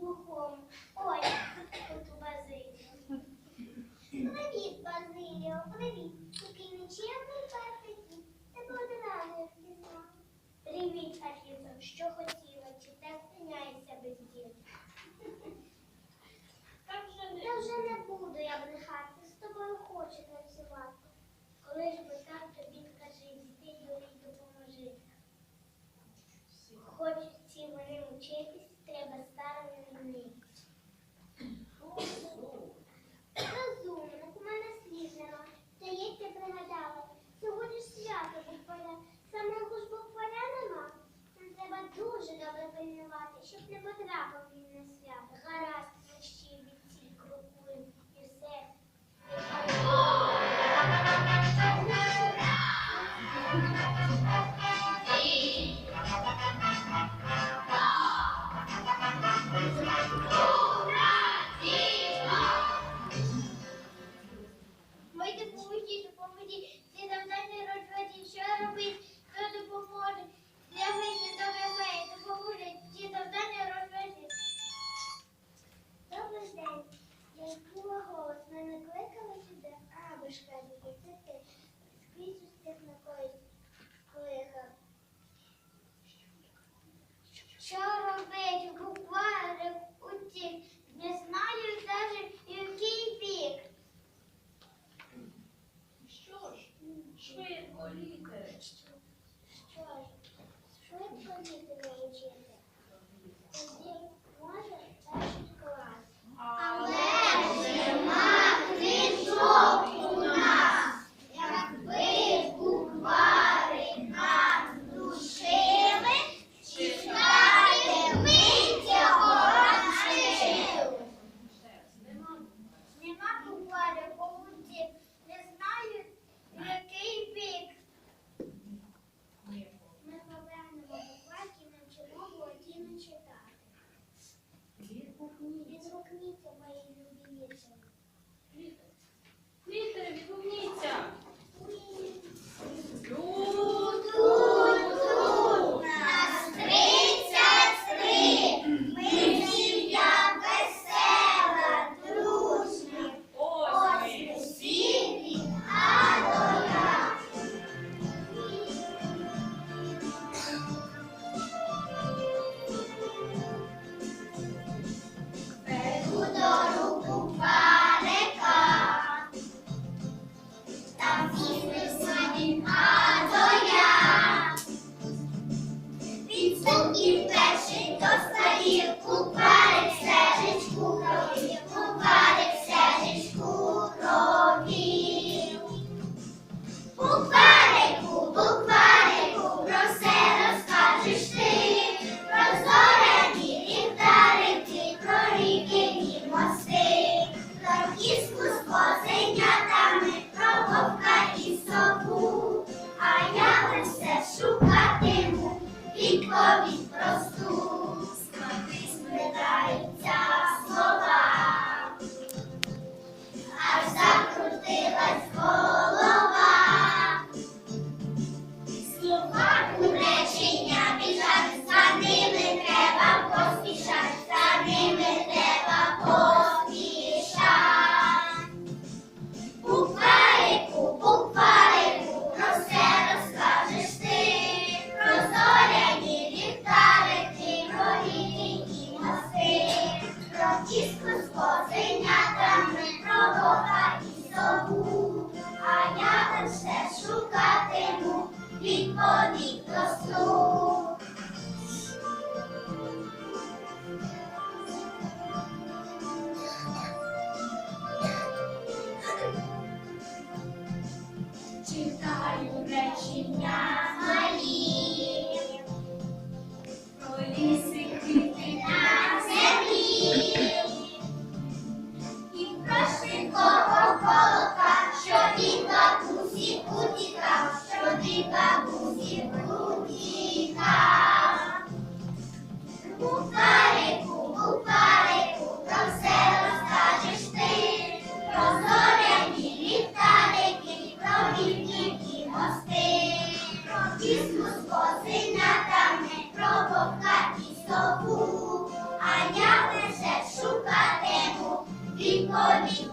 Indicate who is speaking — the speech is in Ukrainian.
Speaker 1: глухому. Ой, тут Базиліо. Привіт, Базиліо, привіт. Такий нечемний перший дід. Тебе одразу я. Привіт, Афіса, що хотіла, чи так спиняєшся без діла? Та вже не буду я брехати, з тобою хочу танцювати. Коли ж ми так тобі кажи, діти Юрій допоможи. Хочу всі мене вчити. bakın
Speaker 2: лікарі.
Speaker 3: відповідь просту, слова, аж закрутилась. відповідь до сну. Читаю речення малі,
Speaker 2: коли
Speaker 3: сидіти на землі, і прошу кого колока, що він бабусі утікав, що він а я лише шукатиму відповідь.